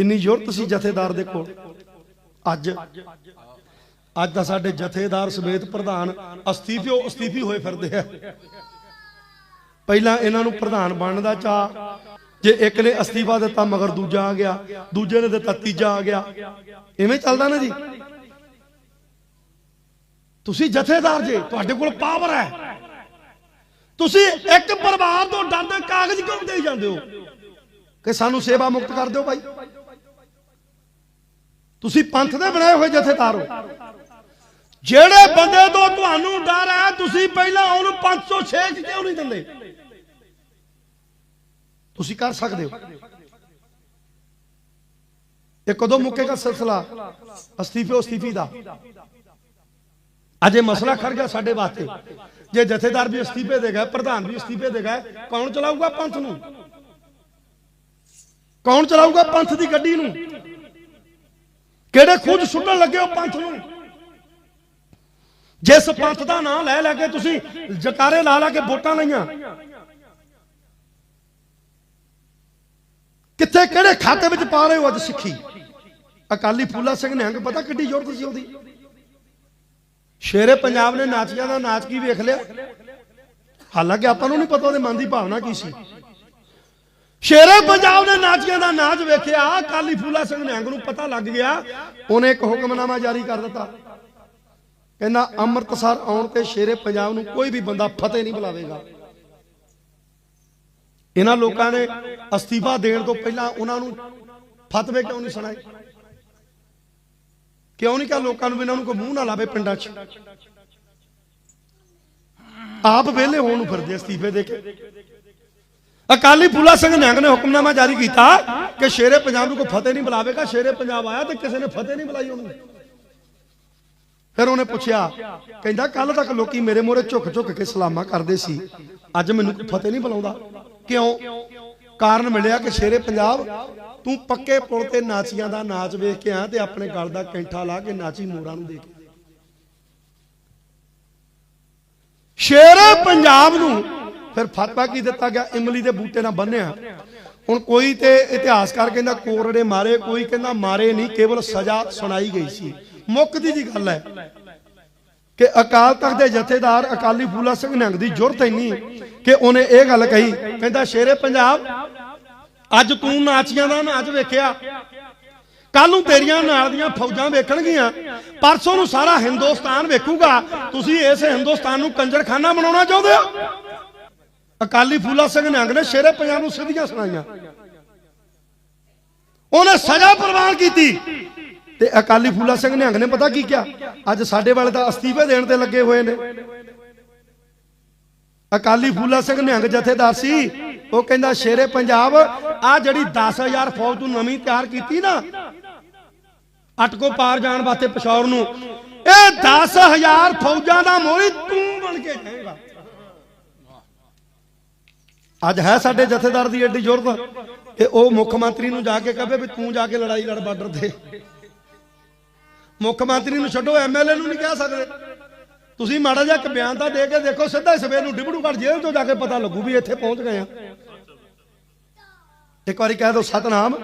ਕਿੰਨੀ ਜ਼ਰੂਰਤ ਸੀ ਜਥੇਦਾਰ ਦੇ ਕੋਲ? ਅੱਜ। ਅੱਜ ਤਾਂ ਸਾਡੇ ਜਥੇਦਾਰ ਸਮੇਤ ਪ੍ਰਧਾਨ ਅਸਤੀਫਿਓ ਅਸਤੀਫੀ ਹੋਏ ਫਿਰਦੇ ਆ। ਪਹਿਲਾਂ ਇਹਨਾਂ ਨੂੰ ਪ੍ਰਧਾਨ ਬਣਨ ਦਾ ਚਾਹ ਜੇ ਇੱਕ ਨੇ ਅਸਤੀਫਾ ਦਿੱਤਾ ਮਗਰ ਦੂਜਾ ਆ ਗਿਆ, ਦੂਜੇ ਨੇ ਦਿੱਤਾ ਤੀਜਾ ਆ ਗਿਆ। ਐਵੇਂ ਚੱਲਦਾ ਨਾ ਜੀ। ਤੁਸੀਂ ਜਥੇਦਾਰ ਜੇ, ਤੁਹਾਡੇ ਕੋਲ ਪਾਵਰ ਹੈ। ਤੁਸੀਂ ਇੱਕ ਪਰਿਵਾਰ ਤੋਂ ਡਰਦੇ ਕਾਗਜ਼ ਕਿਉਂ ਦੇਈ ਜਾਂਦੇ ਹੋ? ਕਿ ਸਾਨੂੰ ਸੇਵਾ ਮੁਕਤ ਕਰ ਦਿਓ ਭਾਈ। ਤੁਸੀਂ ਪੰਥ ਦੇ ਬਣਾਏ ਹੋਏ ਜਥੇਦਾਰ ਹੋ। ਜਿਹੜੇ ਬੰਦੇ ਤੋਂ ਤੁਹਾਨੂੰ ਡਰ ਹੈ, ਤੁਸੀਂ ਪਹਿਲਾਂ ਉਹਨੂੰ 506 ਕਿਉਂ ਨਹੀਂ ਦਿੰਦੇ। ਤੁਸੀਂ ਕਰ ਸਕਦੇ ਹੋ। ਇਹ ਕਦੋਂ ਮੁੱਕੇਗਾ ਸਿਲਸਿਲਾ? ਅਸਤੀਫੇ ਅਸਤੀਫੀ ਦਾ। ਅਜੇ ਮਸਲਾ ਖੜ ਗਿਆ ਸਾਡੇ ਵਾਸਤੇ। ਜੇ ਜਥੇਦਾਰ ਵੀ ਅਸਤੀਫੇ ਦੇ ਗਏ, ਪ੍ਰਧਾਨ ਵੀ ਅਸਤੀਫੇ ਦੇ ਗਏ, ਕੌਣ ਚਲਾਊਗਾ ਪੰਥ ਨੂੰ? ਕੌਣ ਚਲਾਊਗਾ ਪੰਥ ਦੀ ਗੱਡੀ ਨੂੰ? ਕਿਹੜੇ ਖੁਦ ਸੁੱਟਣ ਲੱਗੇ ਹੋ ਪੰਥ ਨੂੰ? ਜਿਸ ਪੰਥ ਦਾ ਨਾਂ ਲੈ ਲੈ ਕੇ ਤੁਸੀਂ ਜਕਾਰੇ ਲਾ ਲਾ ਕੇ ਵੋਟਾਂ ਲਈਆਂ। ਕਿੱਥੇ ਕਿਹੜੇ ਖਾਤੇ ਵਿੱਚ ਪਾ ਰਹੇ ਹੋ ਅੱਜ ਸਿੱਖੀ? ਅਕਾਲੀ ਫੂਲਾ ਸਿੰਘ ਨਿਹੰਗ ਪਤਾ ਕਿੱਡੀ ਜ਼ਰੂਰਤ ਸੀ ਉਹਦੀ? ਸ਼ੇਰੇ ਪੰਜਾਬ ਨੇ ਨਾਚੀਆਂ ਦਾ ਨਾਚ ਕੀ ਵੇਖ ਲਿਆ? ਹਾਲਾਂਕਿ ਆਪਾਂ ਨੂੰ ਨਹੀਂ ਪਤਾ ਉਹਦੇ ਮਨ ਦੀ ਭਾਵਨਾ ਕੀ ਸੀ। ਸ਼ੇਰੇ ਪੰਜਾਬ ਨੇ ਨਾਚੀਆਂ ਦਾ ਨਾਚ ਵੇਖਿਆ, ਅਕਾਲੀ ਫੂਲਾ ਸਿੰਘ ਨਿਹੰਗ ਨੂੰ ਪਤਾ ਲੱਗ ਗਿਆ, ਉਹਨੇ ਇੱਕ ਹੁਕਮਨਾਮਾ ਜਾਰੀ ਕਰ ਦਿੱਤਾ। ਕਹਿੰਦਾ, ਅੰਮ੍ਰਿਤਸਰ ਆਉਣ ਤੇ ਸ਼ੇਰੇ ਪੰਜਾਬ ਨੂੰ ਕੋਈ ਵੀ ਬੰਦਾ ਫਤਿਹ ਨਹੀਂ ਬੁਲਾਵੇਗਾ। ਇਹਨਾਂ ਲੋਕਾਂ ਨੇ ਅਸਤੀਫਾ ਦੇਣ ਤੋਂ ਪਹਿਲਾਂ ਉਹਨਾਂ ਨੂੰ ਫਤਵੇ ਕਿਉਂ ਨਹੀਂ ਸੁਣਾਏ? ਕਿਉਂ ਨਹੀਂ ਕਿਹਾ ਲੋਕਾਂ ਨੂੰ ਇਹਨਾਂ ਨੂੰ ਕੋਈ ਮੂੰਹ ਨਾ ਲਾਵੇ ਪਿੰਡਾਂ 'ਚ? ਆਪ ਵਿਹਲੇ ਹੋਣ ਨੂੰ ਫਿਰਦੇ ਅਸਤੀਫੇ ਦੇ ਕੇ। ਅਕਾਲੀ ਫੂਲਾ ਸਿੰਘ ਨਿਹੰਗ ਨੇ ਹੁਕਮਨਾਮਾ ਜਾਰੀ ਕੀਤਾ ਕਿ ਸ਼ੇਰੇ ਪੰਜਾਬ ਨੂੰ ਕੋਈ ਫਤਿਹ ਨਹੀਂ ਬੁਲਾਵੇਗਾ। ਸ਼ੇਰੇ ਪੰਜਾਬ ਆਇਆ ਤੇ ਕਿਸੇ ਨੇ ਫਤਿਹ ਨਹੀਂ ਬੁਲਾਈ ਉਹਨੂੰ। ਫਿਰ ਉਹਨੇ ਪੁੱਛਿਆ, ਕਹਿੰਦਾ ਕੱਲ ਤੱਕ ਲੋਕੀ ਮੇਰੇ ਮੂਹਰੇ ਝੁਕ ਝੁੱਕ ਕੇ ਸਲਾਮਾਂ ਕਰਦੇ ਸੀ। ਅੱਜ ਮੈਨੂੰ ਕੋਈ ਫਤਿਹ ਨਹੀਂ ਬੁਲਾਉਂਦਾ। ਕਿਉਂ? ਕਾਰਨ ਮਿਲਿਆ ਕਿ ਸ਼ੇਰੇ ਪੰਜਾਬ, ਤੂੰ ਪੱਕੇ ਪੁਲ ਤੇ ਨਾਚੀਆਂ ਦਾ ਨਾਚ ਵੇਖ ਕੇ ਆ ਤੇ ਆਪਣੇ ਗਲ ਦਾ ਕੈਂਠਾ ਲਾ ਕੇ ਨਾਚੀ ਮੋਰਾਂ ਨੂੰ ਦੇਖ ਸ਼ੇਰੇ ਪੰਜਾਬ ਨੂੰ ਫਿਰ ਫਤਵਾ ਕੀ ਦਿੱਤਾ ਗਿਆ? ਇਮਲੀ ਦੇ ਬੂਟੇ ਨਾਲ ਬੰਨਿਆ ਹੁਣ ਕੋਈ ਤੇ ਇਤਿਹਾਸਕਾਰ ਕਹਿੰਦਾ ਕੋਰੜੇ ਮਾਰੇ, ਕੋਈ ਕਹਿੰਦਾ ਮਾਰੇ ਨਹੀਂ, ਕੇਵਲ ਸਜ਼ਾ ਸੁਣਾਈ ਗਈ ਸੀ। ਮੁੱਕਦੀ ਦੀ ਗੱਲ ਹੈ ਕਿ ਅਕਾਲ ਤਖਤ ਦੇ ਜਥੇਦਾਰ ਅਕਾਲੀ ਫੂਲਾ ਸਿੰਘ ਨਿਹੰਗ ਦੀ ਜ਼ਰੂਰਤ ਇੰਨੀ ਕਿ ਉਹਨੇ ਇਹ ਗੱਲ ਕਹੀ, ਕਹਿੰਦਾ ਸ਼ੇਰੇ ਪੰਜਾਬ, ਅੱਜ ਤੂੰ ਨਾਚੀਆਂ ਦਾ ਨਾਚ ਵੇਖਿਆ। ਕੱਲ ਨੂੰ ਤੇਰੀਆਂ ਨਾਲ ਦੀਆਂ ਫੌਜਾਂ ਵੇਖਣਗੀਆਂ। ਪਰਸੋਂ ਨੂੰ ਸਾਰਾ ਹਿੰਦੁਸਤਾਨ ਵੇਖੂਗਾ। ਤੁਸੀਂ ਇਸ ਹਿੰਦੁਸਤਾਨ ਨੂੰ ਕੰਜਰਖਾਨਾ ਬਣਾਉਣਾ ਚਾਹੁੰਦੇ ਹੋ? ਅਕਾਲੀ ਫੂਲਾ ਸਿੰਘ ਨਿਹੰਗ ਨੇ ਸ਼ੇਰੇ ਪੰਜਾਬ ਨੂੰ ਸਿੱਧੀਆਂ ਸੁਣਾਈਆਂ। ਉਹਨੇ ਸਜ਼ਾ ਪ੍ਰਵਾਨ ਕੀਤੀ। ਤੇ ਅਕਾਲੀ ਫੂਲਾ ਸਿੰਘ ਨਿਹੰਗ ਨੇ ਪਤਾ ਕੀ ਕਿਹਾ? ਅੱਜ ਸਾਡੇ ਵਾਲੇ ਤਾਂ ਅਸਤੀਫੇ ਦੇਣ ਤੇ ਲੱਗੇ ਹੋਏ ਨੇ। ਅਕਾਲੀ ਫੂਲਾ ਸਿੰਘ ਨਿਹੰਗ ਜਥੇਦਾਰ ਸੀ, ਉਹ ਕਹਿੰਦਾ, ਸ਼ੇਰੇ ਪੰਜਾਬ ਆ ਜਿਹੜੀ 10000 ਫੌਜ ਤੂੰ ਨਵੀਂ ਤਿਆਰ ਕੀਤੀ ਨਾ ਅਟਕੋ ਪਾਰ ਜਾਣ ਵਾਸਤੇ ਪਸ਼ੌਰ ਨੂੰ, ਇਹ 10000 ਫੌਜਾਂ ਦਾ ਮੋਹਰੀ ਤੂੰ ਬਣ ਕੇ ਜਾਏਗਾ। ਅੱਜ ਹੈ ਸਾਡੇ ਜਥੇਦਾਰ ਦੀ ਐਡੀ ਜ਼ਰੂਰਤ ਕਿ ਉਹ ਮੁੱਖ ਮੰਤਰੀ ਨੂੰ ਜਾ ਕੇ ਕਹੇ ਵੀ ਤੂੰ ਜਾ ਕੇ ਲੜਾਈ ਲੜ ਬਾਰਡਰ ਤੇ। ਮੁੱਖ ਮੰਤਰੀ ਨੂੰ ਛੱਡੋ ਐਮਐਲਏ ਨੂੰ ਨਹੀਂ ਕਹਿ ਸਕਦੇ। ਤੁਸੀਂ ਮਾੜਾ ਜਿਹਾ ਇੱਕ ਬਿਆਨ ਤਾਂ ਦੇ ਕੇ ਦੇਖੋ, ਸਿੱਧਾ ਹੀ ਸਵੇਰ ਨੂੰ ਡਿਬੜੂਗੜ੍ਹ ਜੇਲ੍ਹ ਤੋਂ ਜਾ ਕੇ ਪਤਾ ਲੱਗੂ ਵੀ ਇੱਥੇ ਪਹੁੰਚ ਗਏ ਆ। ਇੱਕ ਵਾਰੀ ਕਹਿ ਦੋ ਸਤਨਾਮ।